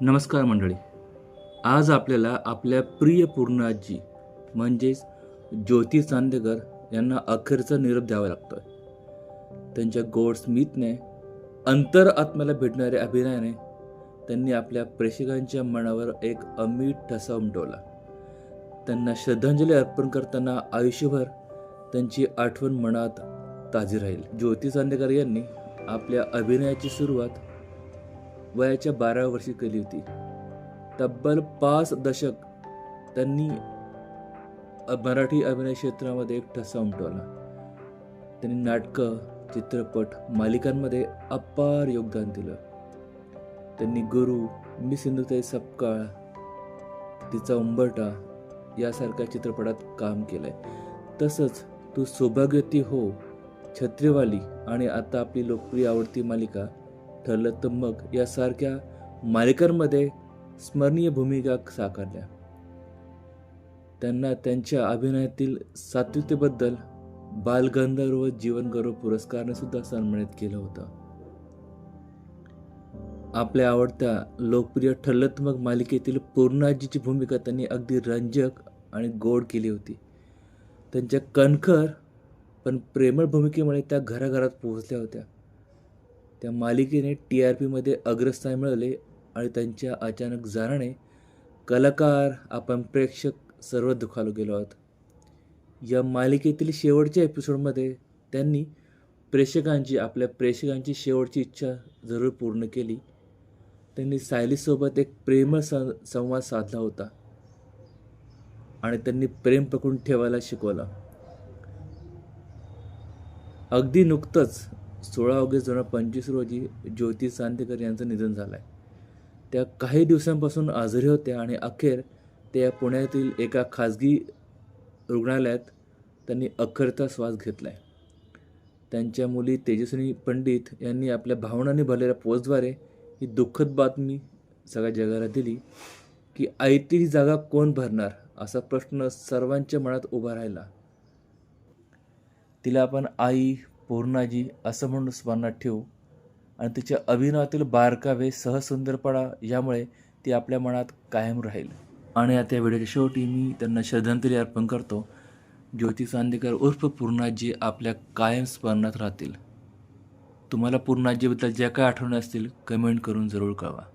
नमस्कार मंडळी. आज आपल्याला आपल्या प्रिय पूर्णाजी म्हणजेच ज्योती चांदेकर यांना अखेरचा निरोप द्यावा लागतोय. त्यांच्या गोड स्मितने अंतर आत्म्याला भेटणाऱ्या अभिनयाने त्यांनी आपल्या प्रेक्षकांच्या मनावर एक अमीट ठसा उमटवला. त्यांना श्रद्धांजली अर्पण करताना आयुष्यभर त्यांची आठवण मनात ताजी राहील. ज्योती चांदेकर यांनी आपल्या अभिनयाची सुरुवात वयाच्या बारा वर्षी केली होती. तब्बल पाच दशक त्यांनी मराठी अभिनय क्षेत्रामध्ये एक ठसा उमटवला. त्यांनी नाटकं चित्रपट मालिकांमध्ये अपार योगदान दिलं. त्यांनी गुरु मी सिंधुताई सपकाळ तिचा उंबरटा यासारख्या चित्रपटात काम केलं आहे तसंच तू सौभाग्यवती हो छत्रीवाली आणि आता आपली लोकप्रिय आवडती मालिका ठरलं तर मग यासारख्या मालिकांमध्ये स्मरणीय भूमिका साकारल्या. त्यांना त्यांच्या अभिनयातील सात्विकतेबद्दल बालगंधर्व जीवनगौरव पुरस्काराने सुद्धा सन्मानित केलं होतं. आपल्या आवडत्या लोकप्रिय ठरलत्मक मालिकेतील पूर्णाजीची भूमिका त्यांनी अगदी रंजक आणि गोड केली होती. त्यांच्या कणखर पण प्रेमळ भूमिकेमुळे त्या घराघरात पोहोचल्या होत्या. त्या मालिकेने टी आर पीमध्ये अग्रस्थान मिळवले आणि त्यांच्या अचानक जाण्याने कलाकार आपण प्रेक्षक सर्व दुखावलो गेलो आहोत. या मालिकेतील शेवटच्या एपिसोडमध्ये त्यांनी प्रेक्षकांची आपल्या प्रेक्षकांची शेवटची इच्छा जरूर पूर्ण केली. त्यांनी सायलीसोबत एक प्रेमळ सं संवाद साधला होता आणि त्यांनी प्रेम पकडून ठेवायला शिकवला. अगदी नुकतंच सोळा ऑगस्ट दोन हजार पंचवीस रोजी ज्योती चांदेकर यांचं निधन झालं आहे त्या काही दिवसांपासून आजारी होत्या आणि अखेर त्या पुण्यातील एका खाजगी रुग्णालयात त्यांनी अखेरचा श्वास घेतला आहे त्यांच्या मुली तेजस्विनी पंडित यांनी आपल्या भावनांनी भरलेल्या पोस्टद्वारे ही दुःखद बातमी सगळ्या जगाला दिली की आयती ही जागा कोण भरणार असा प्रश्न सर्वांच्या मनात उभा राहिला. तिला आपण आई पूर्णाजी असं म्हणून स्मरणात ठेवू. आणि तिच्या अभिनयातील बारकावे सहसुंदरपणा यामुळे ती आपल्या मनात कायम राहील. आणि आता या व्हिडिओच्या शेवटी मी त्यांना श्रद्धांजली अर्पण करतो. ज्योती चांदेकर उर्फ पूर्णाजी आपल्या कायम स्मरणात राहतील. तुम्हाला पूर्णाजीबद्दल ज्या काय आठवणी असतील कमेंट करून जरूर कळवा.